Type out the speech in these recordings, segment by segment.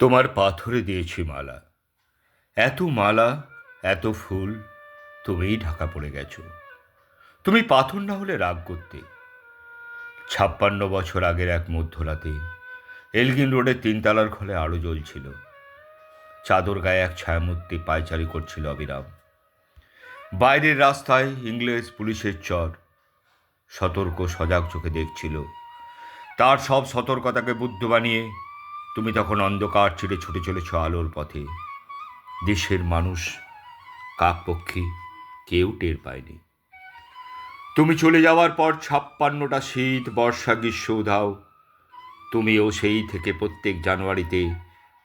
তোমার পাথরে দিয়েছি মালা। এত মালা, এত ফুল, তুমিই ঢাকা পড়ে গেছো। তুমি পাথর না হলে রাগ করতে। ছাপ্পান্ন বছর আগের এক মধ্যরাতে এলগিন রোডের তিনতলার ঘরে আলো জ্বলছিল। চাদর গায়ে এক ছায়ামূর্তি পায়চারি করছিল অবিরাম। বাইরের রাস্তায় ইংরেজ পুলিশের চর। সতর্ক সজাগ চোখে দেখছিল। তার সব সতর্কতাকে বুদ্ধ বানিয়ে তুমি তখন অন্ধকার ছিঁড়ে ছুটে চলেছ আলোর পথে। দেশের মানুষ, কাকপক্ষী কেউ টের পায়নি। তুমি চলে যাওয়ার পর ছাপ্পান্নটা শীত, বর্ষা, গ্রীষ্ম উধাও। তুমিও সেই থেকে প্রত্যেক জানুয়ারিতে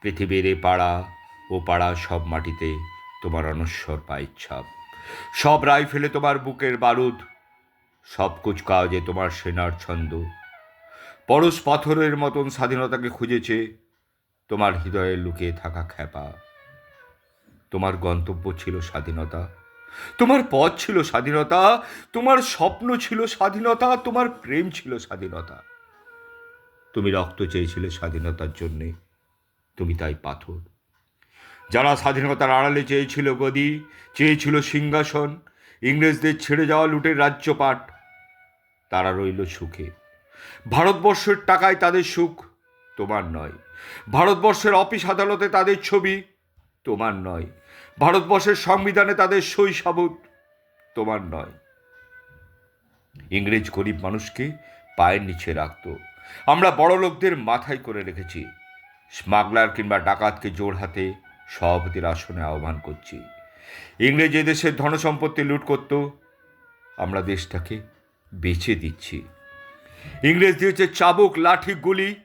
পৃথিবীর এ পাড়া, ও পাড়া সব মাটিতে তোমার অনশ্বর পায়ের ছাপ। সব রাইফেলে তোমার বুকের বারুদ, সব কুচকাওয়াজে তোমার সেনার ছন্দ। পরশ পাথরের মতন স্বাধীনতাকে খুঁজেছে, তোমার হৃদয়ে লুকিয়ে থাকা খ্যাপা। তোমার গন্তব্য ছিল স্বাধীনতা। তোমার পথ ছিল স্বাধীনতা। তোমার স্বপ্ন ছিল স্বাধীনতা। তোমার প্রেম ছিল স্বাধীনতা। তুমি রক্ত চেয়েছিলে স্বাধীনতার জন্যে। তুমি তাই পাথর। যারা স্বাধীনতার আড়ালে চেয়েছিল গদি, চেয়েছিল সিংহাসন, ইংরেজদের ছেড়ে যাওয়া লুটের রাজ্যপাট, তারা রইল সুখে। ভারতবর্ষের টাকায় তাদের সুখ তোমার নয়। ভারতবর্ষের অফিস আদালতে তাদের ছবি তোমার নয়। ভারতবর্ষের সংবিধানে তাদের সই সাবুত তোমার নয়। ইংরেজ গরিব মানুষকে পায়ের নিচে রাখত। আমরা বড় লোকদের মাথায় করে রেখেছি। স্মাগলার কিংবা ডাকাতকে জোর হাতে সভাপতির আসনে আহ্বান করছি। ইংরেজ এদেশের ধনসম্পত্তি লুট করত। আমরা দেশটাকে বেচে দিচ্ছি। ইংরেজ দিয়েছে চাবুক, লাঠি, গুলি।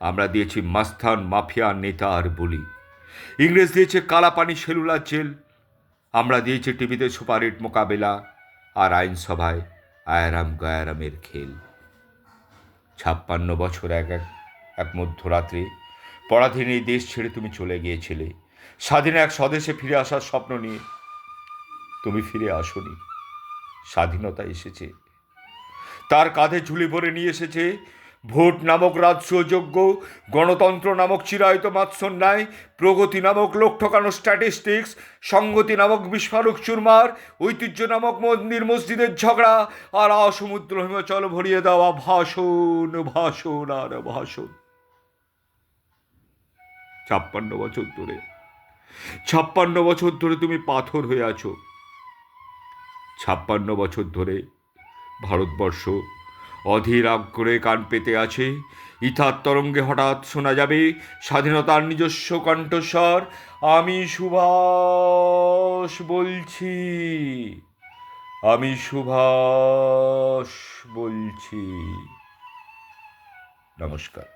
আমরা দিয়েছি মাস্তান মাফিয়া নেতা আর বলি। ইংরেজ দিয়েছে কালাপানি সেলুলার জেল। আমরা দিয়েছি টিভিতে সুপারহিট মোকাবেলা আর আইনসভায় আয়ারাম গায়ারামের খেল। ছাপ্পান্ন বছর এক এক এক মধ্যরাত্রে, পরাধীন এই দেশ ছেড়ে তুমি চলে গিয়েছিলে। স্বাধীন এক স্বদেশে ফিরে আসার স্বপ্ন নিয়ে তুমি ফিরে আসনি। স্বাধীনতা এসেছে। তার কাঁধে ঝুলি ভরে নিয়ে এসেছে। ভোট নামক রাজ্যযোগ্য গণতন্ত্র নামক চিরায়ত মাৎসন্যায়, প্রগতি নামক লোক ঠকানো স্ট্যাটিস্টিক্স সংগতি নামক বিস্ফোরক চুরমার, ঐতিহ্য নামক মন্দির মসজিদের ঝগড়া আর অসমুদ্র হিমাচল ভরিয়ে দেওয়া ভাষণ ভাষণ আর ভাষণ। ছাপ্পান্ন বছর ধরে। ছাপ্পান্ন বছর ধরে তুমি পাথর হয়ে আছো। ছাপ্পান্ন বছর ধরে ভারতবর্ষ। অধীর আগ্রহে কান পেতে আছে। ইথার তরঙ্গে হঠাৎ শোনা যাবে স্বাধীনতার নিজস্ব কণ্ঠস্বর। আমি সুভাষ বলছি। আমি সুভাষ বলছি। নমস্কার।